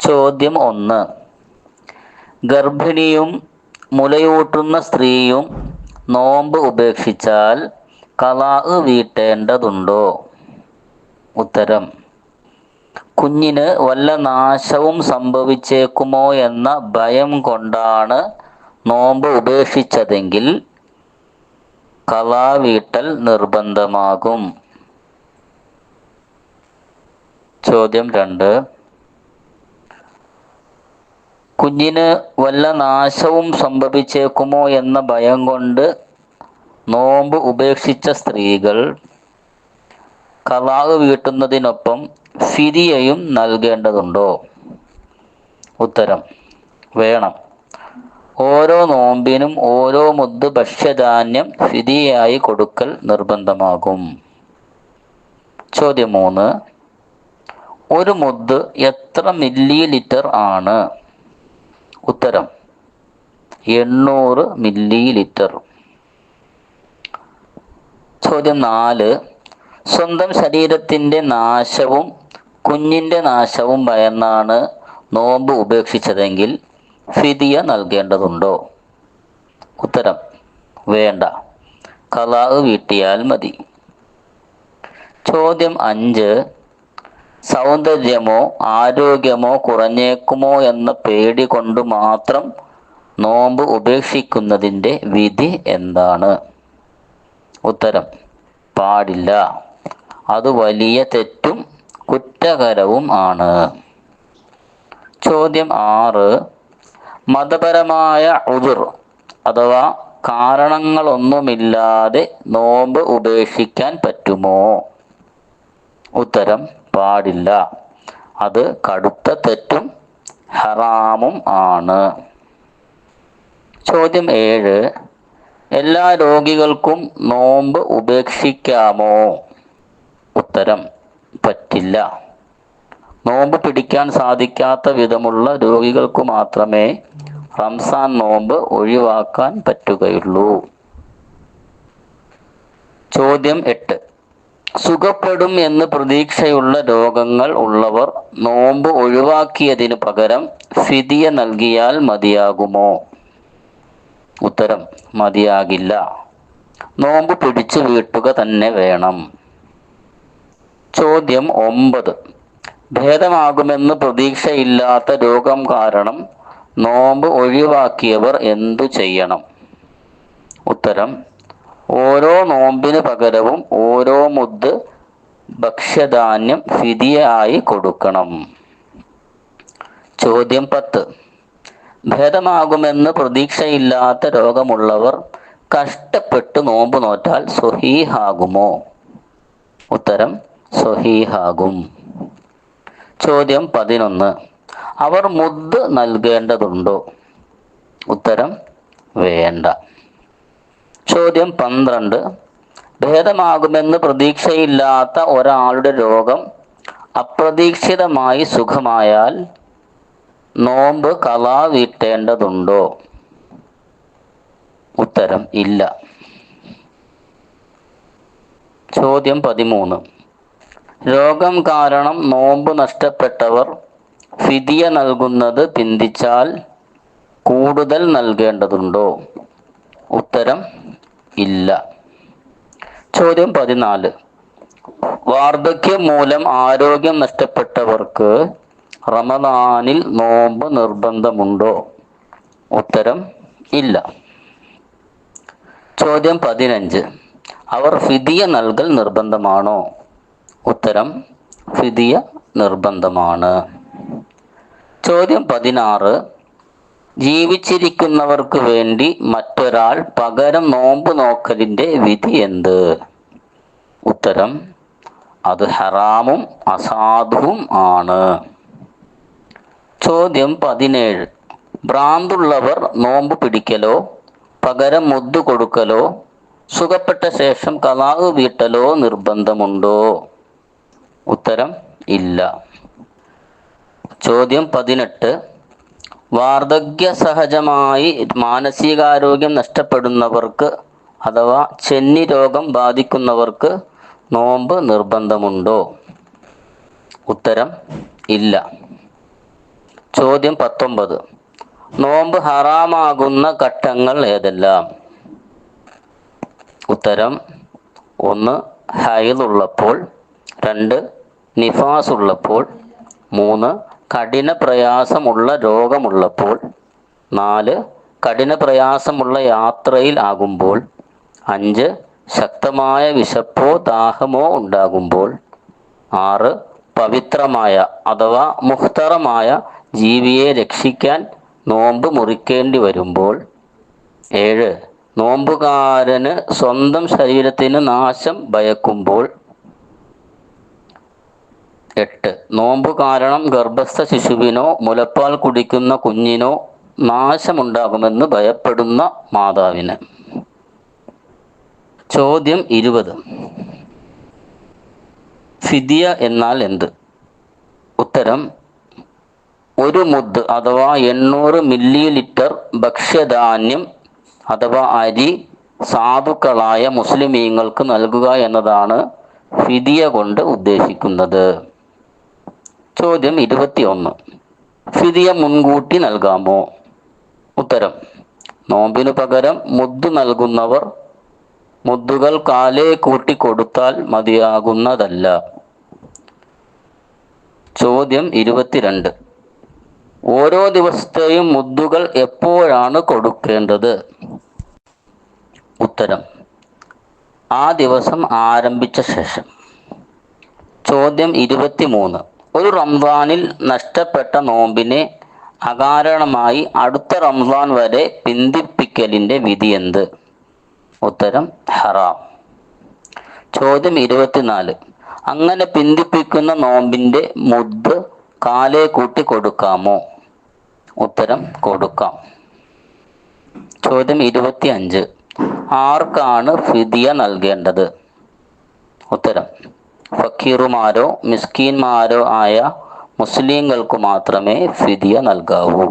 ചോദ്യം ഒന്ന്. ഗർഭിണിയും മുലയൂട്ടുന്ന സ്ത്രീയും നോമ്പ് ഉപേക്ഷിച്ചാൽ കലാ വീട്ടേണ്ടതുണ്ടോ? ഉത്തരം. കുഞ്ഞിന് വല്ല നാശവും സംഭവിച്ചേക്കുമോ എന്ന ഭയം കൊണ്ടാണ് നോമ്പ് ഉപേക്ഷിച്ചതെങ്കിൽ കലാ വീട്ടൽ നിർബന്ധമാകും. ചോദ്യം രണ്ട്. കുഞ്ഞിന് വല്ല നാശവും സംഭവിച്ചേക്കുമോ എന്ന ഭയം കൊണ്ട് നോമ്പ് ഉപേക്ഷിച്ച സ്ത്രീകൾ കലാഹ് വീട്ടുന്നതിനൊപ്പം ഫിരിയയും നൽകേണ്ടതുണ്ടോ? ഉത്തരം വേണം. ഓരോ നോമ്പിനും ഓരോ മുദ്ദ് ഭക്ഷ്യധാന്യം ഫിരിയായി കൊടുക്കൽ നിർബന്ധമാകും. ചോദ്യം മൂന്ന് ഒരു മുദ്ദ് എത്ര മില്ലി ലിറ്റർ ആണ്? ഉത്തരം. എണ്ണൂറ് മില്ലി ലിറ്റർ ചോദ്യം നാല്. സ്വന്തം ശരീരത്തിന്റെ നാശവും കുഞ്ഞിന്റെ നാശവും ഭയന്നാണ് നോമ്പ് ഉപേക്ഷിച്ചതെങ്കിൽ ഫിദിയ നൽകേണ്ടതുണ്ടോ? ഉത്തരം വേണ്ട. കലാവ് വീട്ടിയാൽ മതി. ചോദ്യം അഞ്ച്. സൗന്ദര്യമോ ആരോഗ്യമോ കുറഞ്ഞേക്കുമോ എന്ന പേടി കൊണ്ട് മാത്രം നോമ്പ് ഉപേക്ഷിക്കുന്നതിന്റെ വിധി എന്താണ്? ഉത്തരം പാടില്ല. അത് വലിയ തെറ്റും കുറ്റകരവും ആണ്. ചോദ്യം ആറ് മതപരമായ ഉതിർ അഥവാ കാരണങ്ങളൊന്നുമില്ലാതെ നോമ്പ് ഉപേക്ഷിക്കാൻ പറ്റുമോ? ഉത്തരം പാടില്ല. അത് കടുത്ത തെറ്റും ഹറാമും ആണ്. ചോദ്യം ഏഴ്. എല്ലാ രോഗികൾക്കും നോമ്പ് ഉപേക്ഷിക്കാമോ? ഉത്തരം പറ്റില്ല. നോമ്പ് പിടിക്കാൻ സാധിക്കാത്ത വിധമുള്ള രോഗികൾക്ക് മാത്രമേ റംസാൻ നോമ്പ് ഒഴിവാക്കാൻ പറ്റുകയുള്ളൂ. ചോദ്യം എട്ട്. സുഖപ്പെടും എന്ന് പ്രതീക്ഷയുള്ള രോഗങ്ങൾ ഉള്ളവർ നോമ്പ് ഒഴിവാക്കിയതിനു പകരം ഫിതിയ നൽകിയാൽ മതിയാകുമോ? ഉത്തരം മതിയാകില്ല. നോമ്പ് പിടിച്ചു വീട്ടുക തന്നെ വേണം. ചോദ്യം ഒമ്പത്. ഭേദമാകുമെന്ന് പ്രതീക്ഷയില്ലാത്ത രോഗം കാരണം നോമ്പ് ഒഴിവാക്കിയവർ എന്തു ചെയ്യണം? ഉത്തരം ഓരോ നോമ്പിന് പകരവും ഓരോ മുദ് ഭക്ഷ്യധാന്യം ഫിതിയായി കൊടുക്കണം. ചോദ്യം പത്ത്. ഭേദമാകുമെന്ന് പ്രതീക്ഷയില്ലാത്ത രോഗമുള്ളവർ കഷ്ടപ്പെട്ട് നോമ്പ് നോറ്റാൽ സ്വഹീഹാകുമോ? ഉത്തരം സ്വഹീഹാകും. ചോദ്യം പതിനൊന്ന്. അവർ മുദ് നൽകേണ്ടതുണ്ടോ? ഉത്തരം വേണ്ട. ചോദ്യം പന്ത്രണ്ട്. ഭേദമാകുമെന്ന് പ്രതീക്ഷയില്ലാത്ത ഒരാളുടെ രോഗം അപ്രതീക്ഷിതമായി സുഖമായാൽ നോമ്പ് കലാ വീട്ടേണ്ടതുണ്ടോ? ഉത്തരം ഇല്ല. ചോദ്യം പതിമൂന്ന്. രോഗം കാരണം നോമ്പ് നഷ്ടപ്പെട്ടവർ ഫിതിയ നൽകുന്നത് പിന്തിച്ചാൽ കൂടുതൽ നൽകേണ്ടതുണ്ടോ? ഉത്തരം ഇല്ല. ചോദ്യം പതിനാല്. വാർദ്ധക്യം മൂലം ആരോഗ്യം നഷ്ടപ്പെട്ടവർക്ക് റമദാനിൽ നോമ്പ് നിർബന്ധമുണ്ടോ? ഉത്തരം ഇല്ല. ചോദ്യം പതിനഞ്ച്. അവർ ഫിദിയ നൽകൽ നിർബന്ധമാണോ? ഉത്തരം ഫിദിയ നിർബന്ധമാണ്. ചോദ്യം പതിനാറ്. ജീവിച്ചിരിക്കുന്നവർക്ക് വേണ്ടി മറ്റൊരാൾ പകരം നോമ്പ് നോക്കലിന്റെ വിധി എന്ത്? ഉത്തരം അത് ഹറാമും അസാധുവും ആണ്. ചോദ്യം പതിനേഴ്. ഭ്രാന്തുള്ളവർ നോമ്പ് പിടിക്കലോ പകരം മുദ്ദു കൊടുക്കലോ സുഖപ്പെട്ട ശേഷം കലാവ് വീട്ടലോ നിർബന്ധമുണ്ടോ? ഉത്തരം ഇല്ല. ചോദ്യം പതിനെട്ട്. വാർദ്ധക്യ സഹജമായി മാനസികാരോഗ്യം നഷ്ടപ്പെടുന്നവർക്ക് അഥവാ ചെന്നി രോഗം ബാധിക്കുന്നവർക്ക് നോമ്പ് നിർബന്ധമുണ്ടോ? ഉത്തരം ഇല്ല. ചോദ്യം പത്തൊമ്പത്. നോമ്പ് ഹറാമാകുന്ന ഘട്ടങ്ങൾ ഏതെല്ലാം? ഉത്തരം ഒന്ന് ഹൈദുള്ളപ്പോൾ രണ്ട് നിഫാസ് ഉള്ളപ്പോൾ മൂന്ന് കഠിന പ്രയാസമുള്ള രോഗമുള്ളപ്പോൾ നാല് കഠിന പ്രയാസമുള്ള യാത്രയിൽ ആകുമ്പോൾ അഞ്ച് ശക്തമായ വിശപ്പോ ദാഹമോ ഉണ്ടാകുമ്പോൾ ആറ് പവിത്രമായ അഥവാ മുഖ്തറമായ ജീവിയെ രക്ഷിക്കാൻ നോമ്പ് മുറിക്കേണ്ടി വരുമ്പോൾ ഏഴ് നോമ്പുകാരന് സ്വന്തം ശരീരത്തിന് നാശം ഭയക്കുമ്പോൾ എട്ട്. നോമ്പ് കാരണം ഗർഭസ്ഥ ശിശുവിനോ മുലപ്പാൽ കുടിക്കുന്ന കുഞ്ഞിനോ നാശമുണ്ടാകുമെന്ന് ഭയപ്പെടുന്ന മാതാവിന്. ചോദ്യം ഇരുപത്. ഫിദിയ എന്നാൽ എന്ത്? ഉത്തരം ഒരു മുദ് അഥവാ എണ്ണൂറ് മില്ലി ലിറ്റർ ഭക്ഷ്യധാന്യം അഥവാ അരി സാധുക്കളായ മുസ്ലിമീങ്ങൾക്ക് നൽകുക എന്നതാണ് ഫിദിയ കൊണ്ട് ഉദ്ദേശിക്കുന്നത്. ചോദ്യം ഇരുപത്തിയൊന്ന്. ഫിതിയ മുൻകൂട്ടി നൽകാമോ? ഉത്തരം നോമ്പിനു പകരം മുദ്ദു നൽകുന്നവർ മുദ്ദുകൾ കാലേ കൂട്ടി കൊടുത്താൽ മതിയാകുന്നതല്ല. ചോദ്യം ഇരുപത്തിരണ്ട്. ഓരോ ദിവസത്തെയും മുദ്ദുകൾ എപ്പോഴാണ് കൊടുക്കേണ്ടത്? ഉത്തരം ആ ദിവസം ആരംഭിച്ച ശേഷം. ചോദ്യം ഇരുപത്തിമൂന്ന്. ഒരു റംസാനിൽ നഷ്ടപ്പെട്ട നോമ്പിനെ അകാരണമായി അടുത്ത റംസാൻ വരെ പിന്തിപ്പിക്കലിന്റെ വിധി എന്ത്? ഉത്തരം ഹറാം. ചോദ്യം ഇരുപത്തിനാല്. അങ്ങനെ പിന്തിപ്പിക്കുന്ന നോമ്പിന്റെ മുദ് കാലേ കൂട്ടി കൊടുക്കാമോ? ഉത്തരം കൊടുക്കാം. ചോദ്യം ഇരുപത്തി അഞ്ച് ആർക്കാണ് ഫിദിയ നൽകേണ്ടത്? ഉത്തരം ഫക്കീറുമാരോ മിസ്കീന്മാരോ ആയ മുസ്ലിങ്ങൾക്ക് മാത്രമേ ഫിദിയ നൽകാവൂ.